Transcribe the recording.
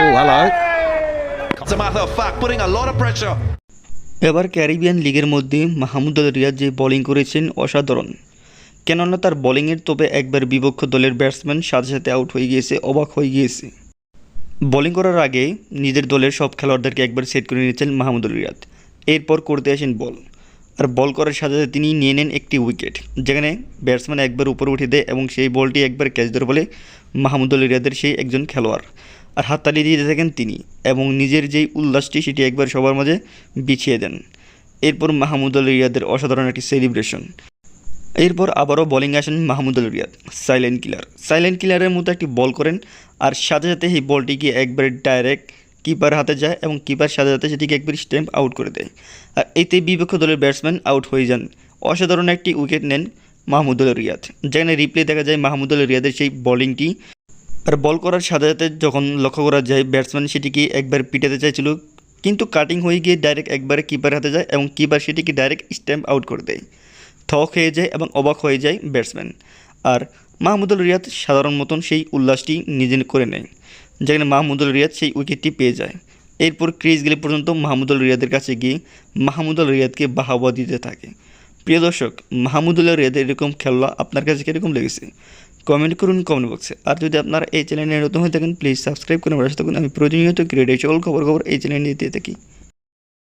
hello. As a matter of fact, putting a lot of pressure. এবার Caribbean লিগের মধ্যে মাহমুদুল রিয়াদ যে বোলিং করেছেন অসাধারণ। কেননা তার বোলিংয়ের তবে একবার বিপক্ষ দলের ব্যাটসম্যান সাথে সাথে আউট হয়ে গিয়েছে অবাক হয়ে গিয়েছে। বোলিং করার আগে নিজের দলের সব খেলোয়াড়দেরকে একবার সেট করে নিয়েছেন মাহমুদুল রিয়াদ। এরপর করতে আসেন বল আর বল করার সাথে সাথে তিনি নিয়ে নেন একটি উইকেট যেখানে ব্যাটসম্যান একবার উপরে উঠে দেয় এবং সেই বলটি একবার ক্যাচ ধরে বলে মাহমুদুল রিয়াদের সেই একজন খেলোয়াড়। আর হাততালি দিয়ে থাকেন তিনি এবং নিজের যেই উল্লাসটি সেটি একবার সবার মাঝে বিছিয়ে দেন। এরপর মাহমুদুল রিয়াদের অসাধারণ একটি সেলিব্রেশন এরপর আবারও বোলিং আসেন Mahmudul Riyad silent killer silent কিলারের মতো একটি বল করেন আর সাথে সাথে এই গিয়ে একবারে ডাইরেক্ট কিপার হাতে যায় এবং কিপার সাথে সাথে সেটিকে একবার স্ট্যাম্প আউট করে দেয়। আর এতে বিপক্ষ দলের ব্যাটসম্যান আউট হয়ে যান। অসাধারণ একটি উইকেট নেন মাহমুদুল রিয়াদ। যেখানে রিপ্লে দেখা যায় মাহমুদুল রিয়াদের সেই বোলিংটি আর বল করার সাথে সাথে যখন লক্ষ্য করা যায় ব্যাটসম্যান সেটিকে একবার পিটাতে চাইছিল, কিন্তু কাটিং হয়ে গিয়ে ডাইরেক্ট একবারে কিপার হাতে যায় এবং কিপার সেটিকে ডাইরেক্ট স্ট্যাম্প আউট করে দেয়। থক হয়ে যায় এবং অবাক হয়ে যায় ব্যাটসম্যান আর মাহমুদুল রিয়াদ সাধারণ মতন সেই উল্লাসটি নিজে করে নেয়, যেখানে মাহমুদুল রিয়াদ সেই উইকেটটি পেয়ে যায়। এরপর ক্রিজ গেলে পর্যন্ত মাহমুদুল রিয়াদের কাছে গিয়ে মাহমুদুল রিয়াদকে বাহাবা দিতে থাকে। প্রিয় দর্শক মাহমুদুল্লাহ রিয়াদের এরকম খেলা আপনার কাছে কীরকম লেগেছে? কমেন্ট করুন কমেন্ট বক্সে আর যদি আপনারা এই চ্যানেলে নতুন হয়ে থাকেন প্লিজ সাবস্ক্রাইব করে আমি প্রতিনিয়ত ক্রিয়েটিভ সকল খবর খবর এই চ্যানেলে দিয়ে থাকি।